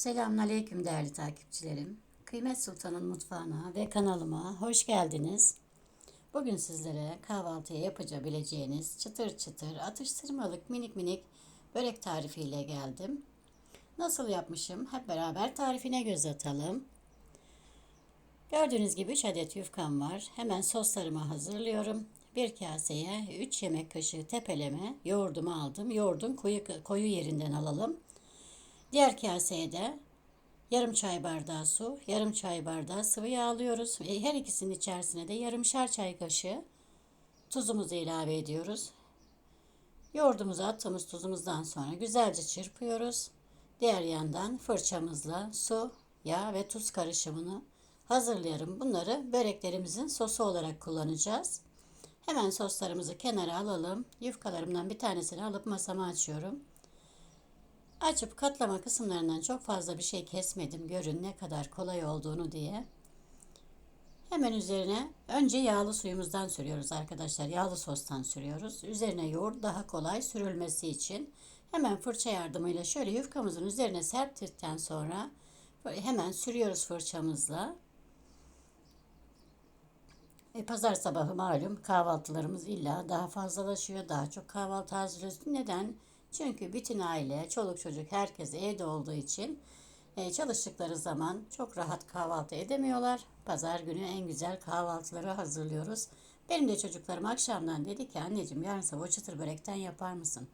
Selamünaleyküm değerli takipçilerim. Kıymet Sultan'ın mutfağına ve kanalıma hoş geldiniz. Bugün sizlere kahvaltıya yapabileceğiniz çıtır çıtır atıştırmalık minik minik börek tarifiyle geldim. Nasıl yapmışım hep beraber tarifine göz atalım. Gördüğünüz gibi 3 adet yufkam var. Hemen soslarımı hazırlıyorum. Bir kaseye 3 yemek kaşığı tepeleme yoğurdumu aldım. Yoğurdun koyu, koyu yerinden alalım. Diğer kaseye de yarım çay bardağı su, yarım çay bardağı sıvı yağ alıyoruz. Ve her ikisinin içerisine de yarımşar çay kaşığı tuzumuzu ilave ediyoruz. Yoğurdumuzu attığımız tuzumuzdan sonra güzelce çırpıyoruz. Diğer yandan fırçamızla su, yağ ve tuz karışımını hazırlayalım. Bunları böreklerimizin sosu olarak kullanacağız. Hemen soslarımızı kenara alalım. Yufkalarımdan bir tanesini alıp masama açıyorum. Açıp katlama kısımlarından çok fazla bir şey kesmedim. Görün ne kadar kolay olduğunu diye. Hemen üzerine önce yağlı suyumuzdan sürüyoruz arkadaşlar. Yağlı sostan sürüyoruz. Üzerine yoğurt daha kolay sürülmesi için. Hemen fırça yardımıyla şöyle yufkamızın üzerine serptikten sonra hemen sürüyoruz fırçamızla. E, pazar sabahı malum kahvaltılarımız illa daha fazlalaşıyor. Daha çok kahvaltı hazırlıyoruz. Neden? Çünkü bütün aile, çoluk çocuk herkes evde olduğu için e, çalıştıkları zaman çok rahat kahvaltı edemiyorlar. Pazar günü en güzel kahvaltıları hazırlıyoruz. Benim de çocuklarım akşamdan dedi ki anneciğim yarın sabah çıtır börekten yapar mısın?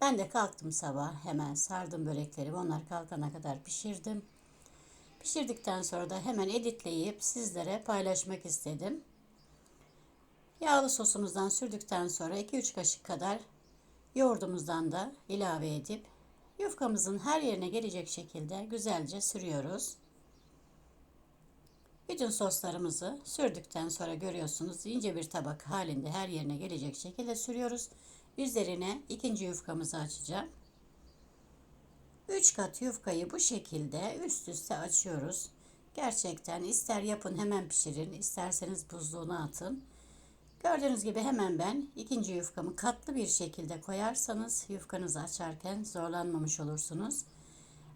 Ben de kalktım sabah hemen sardım börekleri. Onlar kalkana kadar pişirdim. Pişirdikten sonra da hemen editleyip sizlere paylaşmak istedim. Yağlı sosumuzdan sürdükten sonra 2-3 kaşık kadar yoğurdumuzdan da ilave edip yufkamızın her yerine gelecek şekilde güzelce sürüyoruz. Bütün soslarımızı sürdükten sonra görüyorsunuz ince bir tabak halinde her yerine gelecek şekilde sürüyoruz. Üzerine ikinci yufkamızı açacağım. 3 kat yufkayı bu şekilde üst üste açıyoruz. Gerçekten ister yapın hemen pişirin, isterseniz buzluğuna atın. Gördüğünüz gibi hemen ben ikinci yufkamı katlı bir şekilde koyarsanız yufkanızı açarken zorlanmamış olursunuz.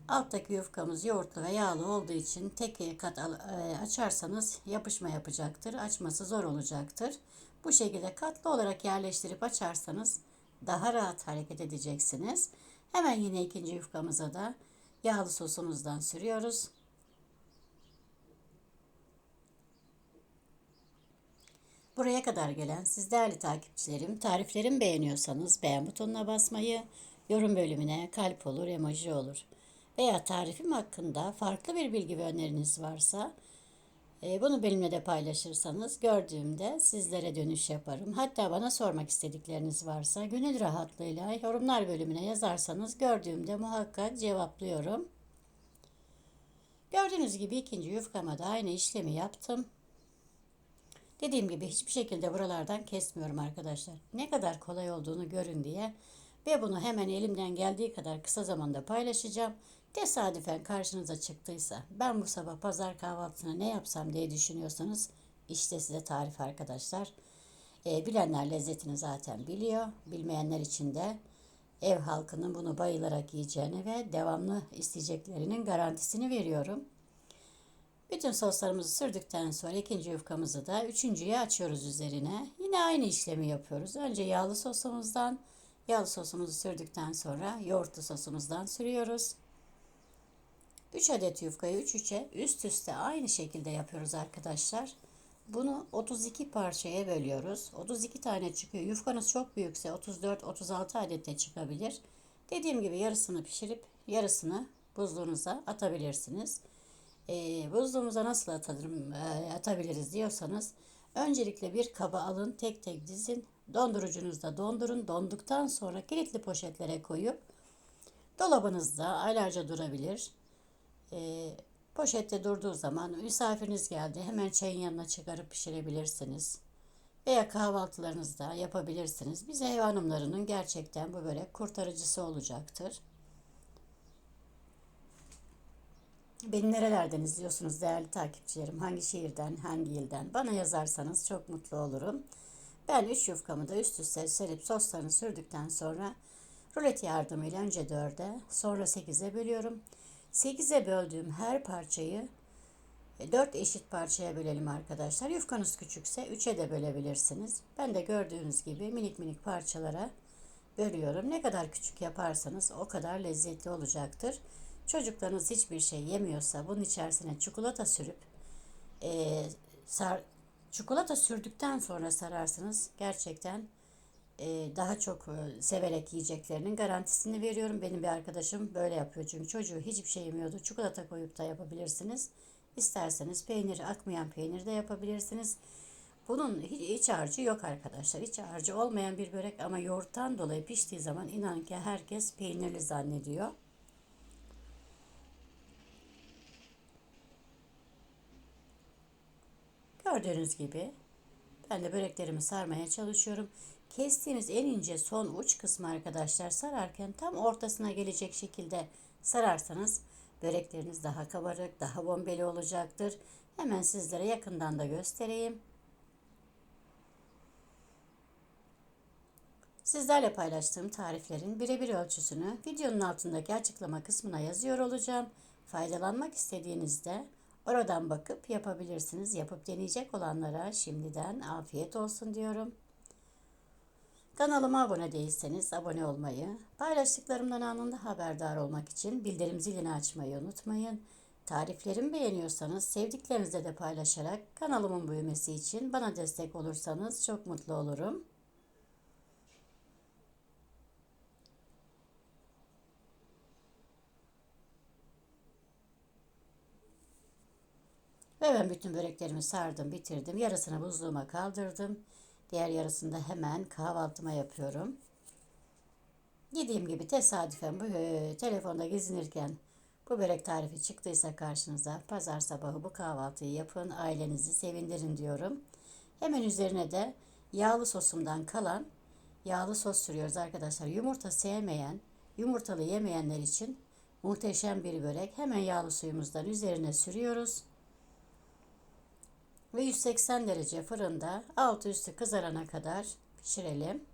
Alttaki yufkamız yoğurtlu ve yağlı olduğu için tek kat e, açarsanız yapışma yapacaktır. Açması zor olacaktır. Bu şekilde katlı olarak yerleştirip açarsanız daha rahat hareket edeceksiniz. Hemen yine ikinci yufkamıza da yağlı sosumuzdan sürüyoruz. Buraya kadar gelen siz değerli takipçilerim, tariflerimi beğeniyorsanız beğen butonuna basmayı, yorum bölümüne kalp olur, emoji olur. Veya tarifim hakkında farklı bir bilgi ve öneriniz varsa e, bunu benimle de paylaşırsanız gördüğümde sizlere dönüş yaparım. Hatta bana sormak istedikleriniz varsa gönül rahatlığıyla yorumlar bölümüne yazarsanız gördüğümde muhakkak cevaplıyorum. Gördüğünüz gibi ikinci yufkama da aynı işlemi yaptım. Dediğim gibi hiçbir şekilde buralardan kesmiyorum arkadaşlar. Ne kadar kolay olduğunu görün diye ve bunu hemen elimden geldiği kadar kısa zamanda paylaşacağım. Tesadüfen karşınıza çıktıysa ben bu sabah pazar kahvaltısına ne yapsam diye düşünüyorsanız işte size tarif arkadaşlar. E, bilenler lezzetini zaten biliyor. Bilmeyenler için de ev halkının bunu bayılarak yiyeceğini ve devamlı isteyeceklerinin garantisini veriyorum. Bütün soslarımızı sürdükten sonra ikinci yufkamızı da üçüncüye açıyoruz üzerine. Yine aynı işlemi yapıyoruz. Önce yağlı sosumuzdan, yağlı sosumuzu sürdükten sonra yoğurtlu sosumuzdan sürüyoruz. 3 adet yufkayı 3 üçe üst üste aynı şekilde yapıyoruz arkadaşlar. Bunu 32 parçaya bölüyoruz. 32 tane çıkıyor. Yufkanız çok büyükse 34-36 adet de çıkabilir. Dediğim gibi yarısını pişirip yarısını buzluğunuza atabilirsiniz e, buzluğumuza nasıl atarım, e, atabiliriz diyorsanız öncelikle bir kaba alın tek tek dizin dondurucunuzda dondurun donduktan sonra kilitli poşetlere koyup dolabınızda aylarca durabilir. E, poşette durduğu zaman misafiriniz geldi hemen çayın yanına çıkarıp pişirebilirsiniz. Veya kahvaltılarınızda yapabilirsiniz. Biz ev hanımlarının gerçekten bu böyle kurtarıcısı olacaktır. Beni nerelerden izliyorsunuz değerli takipçilerim? Hangi şehirden, hangi ilden? Bana yazarsanız çok mutlu olurum. Ben 3 yufkamı da üst üste serip soslarını sürdükten sonra rulet yardımıyla önce 4'e sonra 8'e bölüyorum. 8'e böldüğüm her parçayı 4 eşit parçaya bölelim arkadaşlar. Yufkanız küçükse 3'e de bölebilirsiniz. Ben de gördüğünüz gibi minik minik parçalara bölüyorum. Ne kadar küçük yaparsanız o kadar lezzetli olacaktır. Çocuklarınız hiçbir şey yemiyorsa bunun içerisine çikolata sürüp e, sar, çikolata sürdükten sonra sararsınız. Gerçekten e, daha çok e, severek yiyeceklerinin garantisini veriyorum. Benim bir arkadaşım böyle yapıyor çünkü çocuğu hiçbir şey yemiyordu. Çikolata koyup da yapabilirsiniz. İsterseniz peynir, akmayan peynir de yapabilirsiniz. Bunun iç harcı yok arkadaşlar. İç harcı olmayan bir börek ama yoğurttan dolayı piştiği zaman inan ki herkes peynirli zannediyor. Gördüğünüz gibi ben de böreklerimi sarmaya çalışıyorum. Kestiğimiz en ince son uç kısmı arkadaşlar sararken tam ortasına gelecek şekilde sararsanız börekleriniz daha kabarık, daha bombeli olacaktır. Hemen sizlere yakından da göstereyim. Sizlerle paylaştığım tariflerin birebir ölçüsünü videonun altındaki açıklama kısmına yazıyor olacağım. Faydalanmak istediğinizde oradan bakıp yapabilirsiniz. Yapıp deneyecek olanlara şimdiden afiyet olsun diyorum. Kanalıma abone değilseniz abone olmayı, paylaştıklarımdan anında haberdar olmak için bildirim zilini açmayı unutmayın. Tariflerimi beğeniyorsanız sevdiklerinizle de paylaşarak kanalımın büyümesi için bana destek olursanız çok mutlu olurum. Ve ben bütün böreklerimi sardım, bitirdim. Yarısını buzluğuma kaldırdım. Diğer yarısını da hemen kahvaltıma yapıyorum. Dediğim gibi tesadüfen bu e, telefonda gezinirken bu börek tarifi çıktıysa karşınıza pazar sabahı bu kahvaltıyı yapın, ailenizi sevindirin diyorum. Hemen üzerine de yağlı sosumdan kalan yağlı sos sürüyoruz arkadaşlar. Yumurta sevmeyen, yumurtalı yemeyenler için muhteşem bir börek. Hemen yağlı suyumuzdan üzerine sürüyoruz ve 180 derece fırında altı üstü kızarana kadar pişirelim.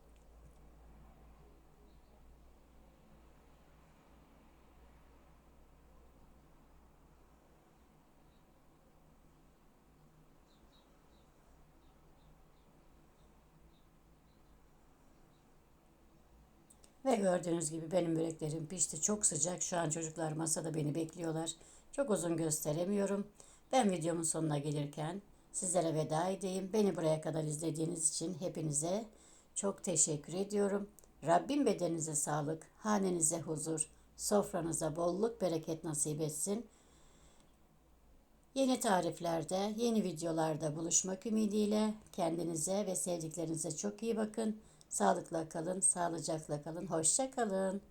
Ve gördüğünüz gibi benim böreklerim pişti. Çok sıcak. Şu an çocuklar masada beni bekliyorlar. Çok uzun gösteremiyorum. Ben videomun sonuna gelirken sizlere veda edeyim. Beni buraya kadar izlediğiniz için hepinize çok teşekkür ediyorum. Rabbim bedeninize sağlık, hanenize huzur, sofranıza bolluk, bereket nasip etsin. Yeni tariflerde, yeni videolarda buluşmak ümidiyle kendinize ve sevdiklerinize çok iyi bakın. Sağlıkla kalın, sağlıcakla kalın, hoşça kalın.